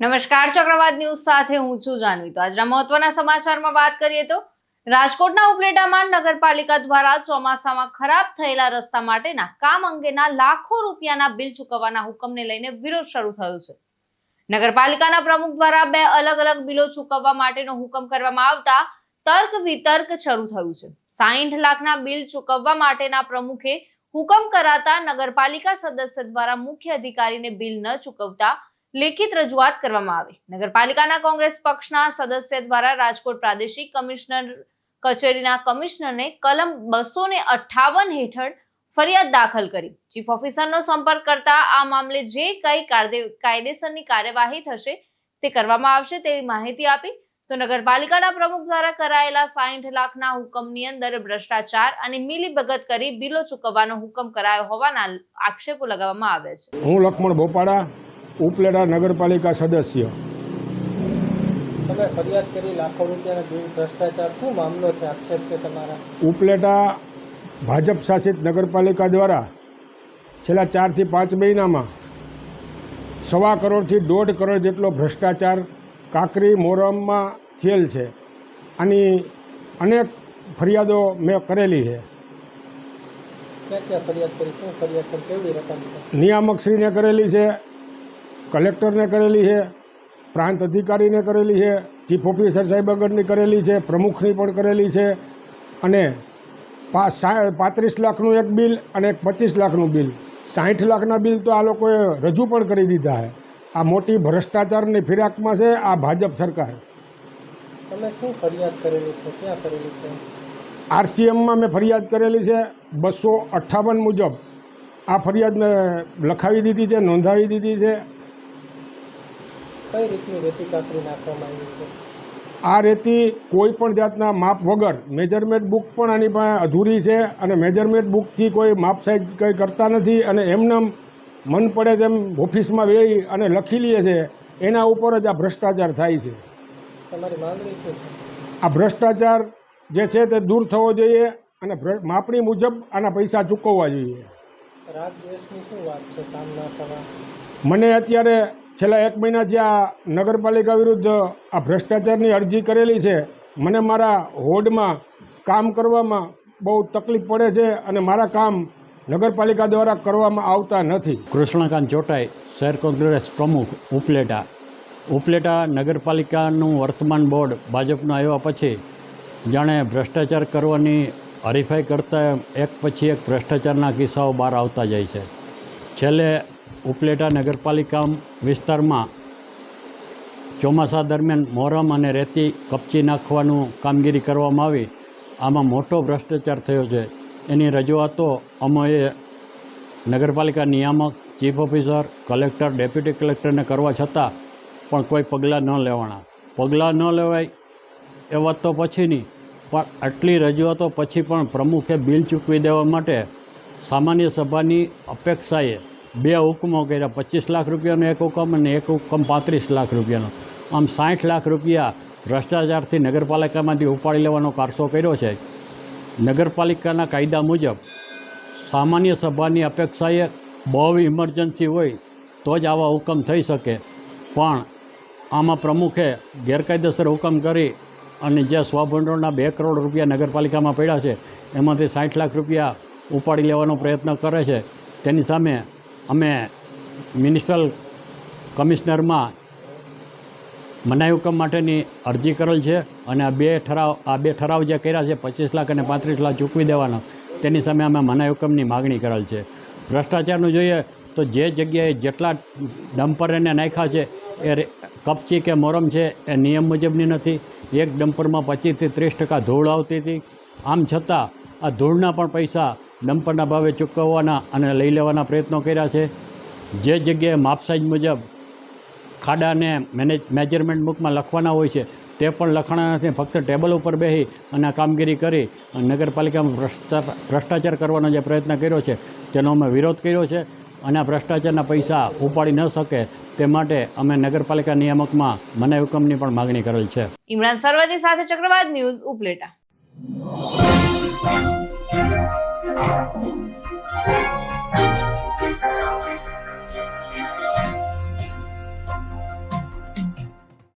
નમસ્કાર, ચક્રવાત ન્યૂઝ સાથે હું છું જાનવી. તો આજના મહત્વના સમાચારમાં વાત કરીએ તો રાજકોટના ઉપલેટામાં નગરપાલિકા દ્વારા ચોમાસામાં ખરાબ થયેલા રસ્તા માટેના કામ અંગેના લાખો રૂપિયાના બિલ ચૂકવવાના હુકમને લઈને વિરોધ શરૂ થયો છે. નગરપાલિકાના પ્રમુખ દ્વારા બે અલગ અલગ બિલો ચૂકવવા માટેનો હુકમ કરવામાં આવતા તર્ક વિતર્ક શરૂ થયું છે. સાહીઠ લાખના બિલ ચૂકવવા માટેના પ્રમુખે હુકમ કરાતા નગરપાલિકા સદસ્ય દ્વારા મુખ્ય અધિકારીને બિલ ન ચૂકવતા લેખિત રજૂઆત કરવામાં આવી. નગરપાલિકાના કોંગ્રેસ પક્ષના સદસ્ય દ્વારા રાજકોટ પ્રાદેશિક કમિશનર કચેરીના કમિશનરને કલમ બસો ને અઠ્ઠાવન હેઠળ ફરિયાદ દાખલ કરી. ચીફ ઓફિસરનો સંપર્ક કરતા આ મામલે જે કઈ કાયદે- કાયદેસરની કાર્યવાહી થશે તે કરવામાં આવશે તેવી માહિતી આપી. તો નગરપાલિકાના પ્રમુખ દ્વારા કરાયેલા સાહીઠ લાખના હુકમની અંદર ભ્રષ્ટાચાર અને મિલીભગત કરી બિલો ચૂકવવાનો હુકમ કરાયો હોવાના આક્ષેપો લગાવવામાં આવ્યા છે. હું લક્ષ્મણ બોપાડા ઉપલેટા નગરપાલિકા સદસ્ય. તમે ફરિયાદ કરી લાખો રૂપિયાના બિલ ભ્રષ્ટાચાર શું મામલો છે? આક્ષેપ છે તમારા? ઉપલેટા ભાજપ શાસિત નગરપાલિકા દ્વારા છેલ્લા ચારથી પાંચ મહિનામાં સવા કરોડથી દોઢ કરોડ જેટલો ભ્રષ્ટાચાર કાકરી મોરમમાં થયેલ છે. આની અનેક ફરિયાદો મેં કરેલી છે? નિયામકશ્રીને કરેલી છે. કલેક્ટરને કરેલી છે પ્રાંત અધિકારીને કરેલી છે ચીફ ઓફિસર સાહેબ આગળની કરેલી છે પ્રમુખની પણ કરેલી છે અને પાંત્રીસ લાખનું એક બિલ અને એક પચીસ લાખનું બિલ. સાઠ લાખના બિલ તો આ લોકોએ રજૂ પણ કરી દીધા છે. આ મોટી ભ્રષ્ટાચારની ફિરાકમાં છે આ ભાજપ સરકાર. તમે શું ફરિયાદ કરેલી છે? ક્યાં કરેલી છે? આરસીએમમાં મેં ફરિયાદ કરેલી છે બસો અઠ્ઠાવન મુજબ. આ ફરિયાદ મેં લખાવી દીધી છે નોંધાવી દીધી છે. કઈ રીતની રેતી કાતરી નાખવામાં આવી છે? આ રેતી કોઈ પણ જાતના માપ વગર મેજરમેન્ટ બુક પણ આની પાસે અધૂરી છે અને મેજરમેન્ટ બુકથી કોઈ માપ સાઈઝ કંઈ કરતા નથી અને એમને મન પડે તેમ ઓફિસમાં વેહી અને લખી લે છે. એના ઉપર જ આ ભ્રષ્ટાચાર થાય છે. તમારી માંગણી શું છે? આ ભ્રષ્ટાચાર જે છે તે દૂર થવો જોઈએ અને માપણી મુજબ આના પૈસા ચૂકવવા જોઈએ. મને અત્યારે છેલ્લા એક મહિનાથી આ નગરપાલિકા વિરુદ્ધ આ ભ્રષ્ટાચારની અરજી કરેલી છે, મને મારા હોડમાં કામ કરવામાં બહુ તકલીફ પડે છે અને મારા કામ નગરપાલિકા દ્વારા કરવામાં આવતા નથી. કૃષ્ણકાંત ચોટાઈ, શહેર કોંગ્રેસ પ્રમુખ, ઉપલેટા. ઉપલેટા નગરપાલિકાનું વર્તમાન બોર્ડ ભાજપનું આવ્યા પછી જાણે ભ્રષ્ટાચાર કરવાની હરીફાઈ કરતાં એક પછી એક ભ્રષ્ટાચારના કિસ્સાઓ બહાર આવતા જાય છે. છેલ્લે ઉપલેટા નગરપાલિકા વિસ્તારમાં ચોમાસા દરમિયાન મોરમ અને રેતી કપચી નાખવાનું કામગીરી કરવામાં આવી. આમાં મોટો ભ્રષ્ટાચાર થયો છે. એની રજૂઆતો અમોએ નગરપાલિકા નિયામક, ચીફ ઓફિસર, કલેક્ટર, ડેપ્યુટી કલેક્ટરને કરવા છતાં પણ કોઈ પગલાં ન લેવાના. પગલાં ન લેવાય એ વાત તો પછીની પણ આટલી રજૂઆતો પછી પણ પ્રમુખે બિલ ચૂકવી દેવા માટે સામાન્ય સભાની અપેક્ષાએ બે હુકમો કર્યા, પચીસ લાખ રૂપિયાનો એક હુકમ અને એક હુકમ પાંત્રીસ લાખ રૂપિયાનો. આમ સાઠ લાખ રૂપિયા ભ્રષ્ટાચારથી નગરપાલિકામાંથી ઉપાડી લેવાનો કારસો કર્યો છે. નગરપાલિકાના કાયદા મુજબ સામાન્ય સભાની અપેક્ષાએ બહુ ઇમરજન્સી હોય તો જ આવા હુકમ થઈ શકે. પણ આમાં પ્રમુખે ગેરકાયદેસર હુકમ કરી અને જે સ્વભંડોળના બે કરોડ રૂપિયા નગરપાલિકામાં પડ્યા છે, એમાંથી સાઠ લાખ રૂપિયા ઉપાડી લેવાનો પ્રયત્ન કરે છે. તેની સામે અમે મ્યુનિસિપલ કમિશનરમાં મનાઈ હુકમ માટેની અરજી કરેલ છે અને આ બે ઠરાવ આ બે ઠરાવ જે કર્યા છે, પચીસ લાખ અને પાંત્રીસ લાખ ચૂકવી દેવાના, તેની સામે અમે મનાઈ હુકમની માગણી કરેલ છે. ભ્રષ્ટાચારનું જોઈએ તો જે જગ્યાએ જેટલા ડમ્પર એને નાખ્યા છે, એ કપચી કે મોરમ છે, એ નિયમ મુજબની નથી. એક ડમ્પરમાં પચીસથી ત્રીસ ટકા ધૂળ આવતી હતી. આમ છતાં આ ધૂળના પણ પૈસા ડમ્પરના ભાવે ચૂકવવાના અને લઈ લેવાના પ્રયત્નો કર્યા છે. જે જગ્યાએ માપસાઈજ મુજબ ખાડાને મેનેજ, મેજરમેન્ટ બુકમાં લખવાના હોય છે, તે પણ લખાણા નથી. ફક્ત ટેબલ ઉપર બેસી અને કામગીરી કરી નગરપાલિકામાં ભ્રષ્ટાચાર કરવાનો જે પ્રયત્ન કર્યો છે, તેનો અમે વિરોધ કર્યો છે અને ભ્રષ્ટાચારના પૈસા ઉપાડી ન શકે તે માટે અમે નગરપાલિકા નિયામકમાં મનાઈ હુકમની પણ માગણી કરેલ છે. ઇમરાન સરવદી સાથે ચક્રવાત ન્યૂઝ ઉપલેટા.